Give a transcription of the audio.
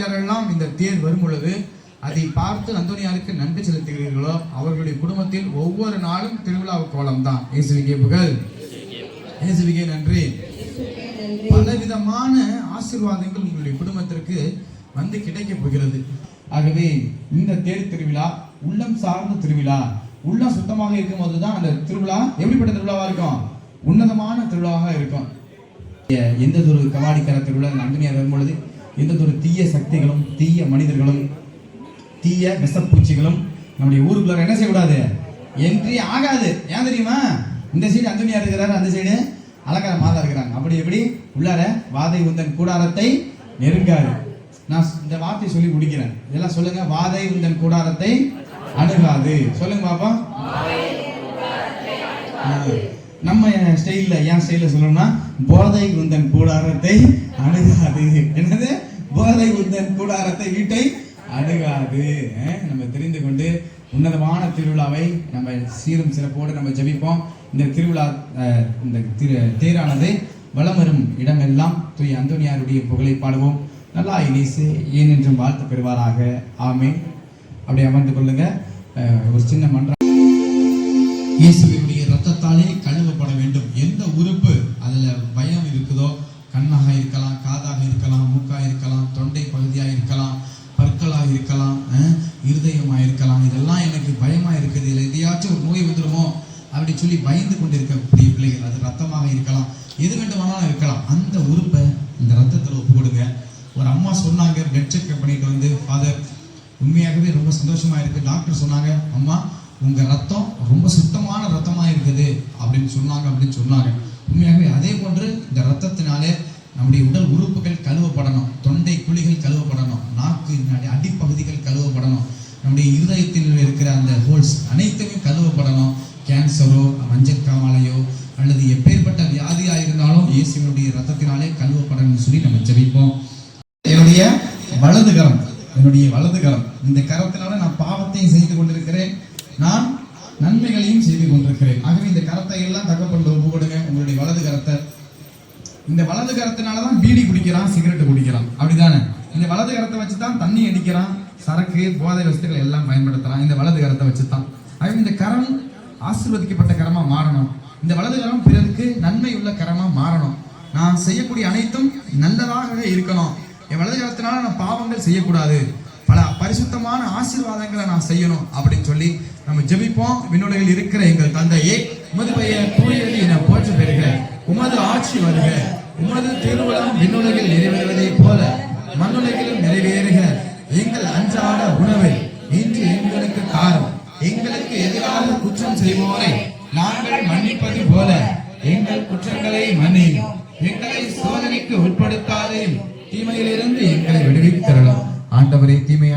யார் யாரெல்லாம் இந்த தேர் வரும் பொழுது அதை பார்த்து அந்தோனியாருக்கு நன்றி செலுத்துகிறீர்களோ? அவர்களுடைய குடும்பத்தில் ஒவ்வொரு நாளும் திருவிழா கோலம் தான் இயேசுவிகே புகழ். இயேசுவிகே நன்றி. பலவிதமான ஆசீர்வாதங்கள் உங்களுடைய குடும்பத்திற்கு வந்து கிடைக்க போகிறது. ஆகவே இந்த தேர் திருவிழா உள்ளம் சார்ந்த திருவிழா உள்ளம் சுத்தமாக இருக்கும் போதுதான் அந்த திருவிழா எப்படிப்பட்ட திருவிழாவா இருக்கும்? உன்னதமான திருவிழாவாக இருக்கும். எந்த ஒரு கவாடிக்கர திருவிழா அந்தனியார் வரும்பொழுது எந்த ஒரு தீய சக்திகளும் தீய மனிதர்களும் தீய விஷப்பூச்சிகளும் நம்முடைய ஊருக்குள்ள என்ன செய்யக்கூடாது? என்ட்ரி ஆகாது. ஏன் தெரியுமா? இந்த சைடு அந்தனியார் இருக்கிறாரு அந்த சைடு அலங்கார மாதா இருக்கிறாங்க. அப்படி எப்படி? உள்ளார வாதை உந்தன் கூடாரத்தை நெருங்காது. நான் இந்த வார்த்தையை சொல்லி முடிக்கிறேன். இதெல்லாம் சொல்லுங்க. வாதை உந்தன் கூடாரத்தை அணுகாது. சொல்லுங்க பாப்பா. நம்ம ஸ்டைலில் ஏன் ஸ்டைலில் சொல்லணும்னா போதை உந்தன் கூடாரத்தை அணுகாது. என்னது? போதை உந்தன் கூடாரத்தை வீட்டை அணுகாது. நம்ம தெரிந்து கொண்டு உன்னதமான திருவிழாவை நம்ம சீரும் சிறப்போடு நம்ம ஜெபிப்போம். இந்த திருவிழா இந்த திரு தேரானது வலம் வரும் இடமெல்லாம் தூய் அந்தோனியாருடைய புகழை பாடுவோம். நல்லா இனிசு ஏனென்றும் வாழ்த்து பெறுவாராக. ஆமே அப்படி அமர்ந்து கொள்ளுங்க. ஒரு சின்ன மன்றம். இயேசுவினுடைய ரத்தத்தாலே கழுவப்பட வேண்டும் எந்த உறுப்பு அதுல பயம் இருக்குதோ கண்ணாக இருக்கலாம் காதாக இருக்கலாம் மூக்காக இருக்கலாம் தொண்டை பகுதியாக இருக்கலாம் பற்களாக இருக்கலாம் இருதயமாக இருக்கலாம். இதெல்லாம் எனக்கு பயமாக இருக்குது. இல்லை எதையாச்சும் ஒரு நோய் வந்துடுமோ அப்படி சொல்லி பயந்து கொண்டு இருக்கக்கூடிய பிள்ளைகள் அது ரத்தமாக இருக்கலாம் எது வேண்டுமானாலும் இருக்கலாம். அந்த உறுப்பை இந்த ரத்தத்தில் ஒப்பு கொடுங்க. ஒரு அம்மா சொன்னாங்க பிளட் செக்அப் பண்ணிட்டு வந்து ஃபாதர் உண்மையாகவே ரொம்ப சந்தோஷமாக இருக்குது டாக்டர் சொன்னாங்க அம்மா உங்கள் ரத்தம் ரொம்ப சுத்தமான ரத்தமாக இருக்குது. அப்படின்னு சொன்னாங்க அப்படின்னு சொன்னாங்க. உண்மையாகவே அதே போன்று இந்த ரத்தத்தினாலே நம்முடைய உடல் உறுப்புகள் கழுவப்படணும் தொண்டை குழிகள் கழுவப்படணும் நாக்கு அடிப்பகுதிகள் கழுவப்படணும் நம்முடைய இருதயத்தில் இருக்கிற அந்த ஹோல்ஸ் அனைத்துமே கழுவப்படணும். கேன்சரோ மஞ்சக்காமலையோ அல்லது எப்பேற்பட்ட வியாதியாக இருந்தாலும் இயேசுவனுடைய ரத்தத்தினாலே கழுவப்படணும்னு சொல்லி நம்ம ஜெபிப்போம். என்னுடைய வலது கரம் என்னுடைய வலது கரம் இந்த கரத்தினால நான் பாவத்தையும் செய்து கொண்டிருக்கிறேன். நான் நன்மைகளையும் செய்து கொண்டிருக்கிறேன் ஆகவே இந்த கரத்தை எல்லாம் தகப்பண்டு ஒப்பு கொடுங்க உங்களுடைய வலது கரத்தை இந்த வலது கரத்தினால தான் பீடி குடிக்கிறான் சிகரெட் குடிக்கிறான். அப்படிதானே? இந்த வலது கரத்தை வச்சு தான் தண்ணி அடிக்கிறான் சரக்கு போதை வசதிகள் எல்லாம் பயன்படுத்துறான். இந்த வலது கரத்தை வச்சு தான் ஆகவே இந்த கரம் ஆசீர்வதிக்கப்பட்ட கரமாக மாறணும். இந்த வலது கரம் பிறருக்கு நன்மை உள்ள கரமாக மாறணும். நான் செய்யக்கூடிய அனைத்தும் நல்லதாக இருக்கணும். என் வலது கரத்தினால நான் பாவங்கள் செய்யக்கூடாது. பல பரிசுத்தமான ஆசீர்வாதங்களை நான் செய்யணும் அப்படின்னு சொல்லி நம்ம ஜெபிப்போம். விண்ணுலகில் இருக்கிற எங்கள் தந்தையே உமது பெயர் தூயது என போற்று பெறுக உமது ஆட்சி வருக. உமது திருவுளம் விண்ணுலகில் நிறைவேறுவதைப் போல மண்ணுலகிலும் நிறைவேறுக. எங்கள் அன்றாட உணவை இன்று எங்களுக்கு காரம். எங்களுக்கு எதிராக குற்றம் செய்வோரை நாங்கள் மன்னிப்பது போல எங்கள் குற்றங்களை மன்னியும். எங்களை சோதனைக்கு உட்படுத்தாதே. தீமையிலிருந்து எங்களை விடுவித்தரலாம் ஆண்டவரை தீமை